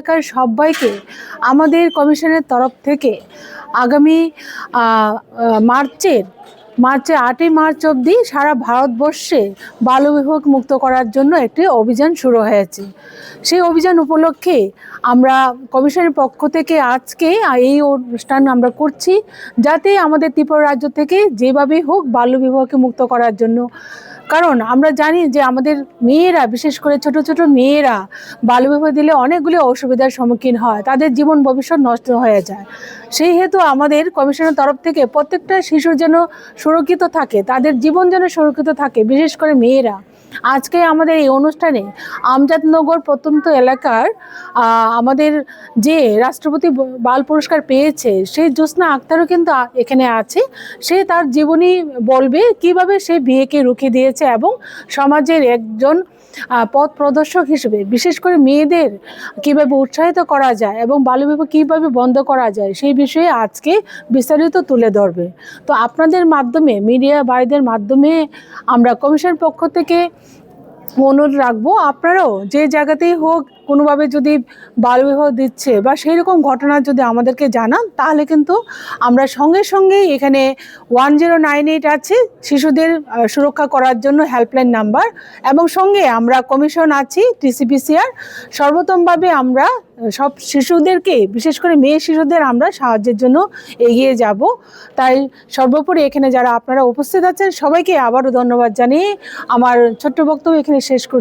এলাকার সবাইকে আমাদের কমিশনের তরফ থেকে আগামী মার্চের মার্চে আটই মার্চ অবধি সারা ভারতবর্ষে বাল্যবিবাহ মুক্ত করার জন্য একটি অভিযান শুরু হয়েছে। সেই অভিযান উপলক্ষে আমরা কমিশনের পক্ষ থেকে আজকে এই অনুষ্ঠান আমরা করছি, যাতে আমাদের ত্রিপুরা রাজ্য থেকে যেভাবেই হোক বাল্যবিবাহকে মুক্ত করার জন্য কারণ আমরা জানি যে আমাদের মেয়েরা, বিশেষ করে ছোট ছোট মেয়েরা বাল্যবিবাহ দিলে অনেকগুলি অসুবিধার সম্মুখীন হয়। তাদের জীবন ভবিষ্যৎ নষ্ট হয়ে যায়। সেই হেতু আমাদের কমিশনের তরফ থেকে প্রত্যেকটা শিশু যেন সুরক্ষিত থাকে, তাদের জীবন যেন সুরক্ষিত থাকে, বিশেষ করে মেয়েরা। আজকে আমাদের এই অনুষ্ঠানে আমজাদনগর প্রত্যন্ত এলাকার আমাদের যে রাষ্ট্রপতি বাল পুরস্কার পেয়েছে, সেই জ্যোৎস্না আক্তারও কিন্তু এখানে আছে। সে তার জীবনী বলবে কীভাবে সে বিয়েকে রুখে দিয়েছে। এবং সমাজের একজন পথ প্রদর্শক হিসেবে, বিশেষ করে মেয়েদের কীভাবে উৎসাহিত করা যায় এবং বাল্যবিবাহ কীভাবে বন্ধ করা যায়, সেই বিষয়ে আজকে বিস্তারিত তুলে ধরবে। তো আপনাদের মাধ্যমে, মিডিয়া ভাইদের মাধ্যমে আমরা কমিশন পক্ষ থেকে অনুরোধ রাখব। আপনারাও যে জায়গাতেই হোক কোনোভাবে যদি বাল্যবিবাহ দিচ্ছে বা সেই রকম ঘটনা যদি আমাদেরকে জানান, তাহলে কিন্তু আমরা সঙ্গে সঙ্গেই এখানে ওয়ান জিরো নাইন এইট আছে, শিশুদের সুরক্ষা করার জন্য হেল্পলাইন নাম্বার এবং সঙ্গে আমরা কমিশন আছি টিসিপিসিআর সর্বোত্তমভাবে আমরা সব শিশুদেরকে, বিশেষ করে মেয়ে শিশুদের আমরা সাহায্যের জন্য এগিয়ে যাব। তাই সর্বোপরি এখানে যারা আপনারা উপস্থিত আছেন, সবাইকে আবারও ধন্যবাদ জানিয়ে আমার ছোট্ট বক্তব্য এখানে শেষ করছি।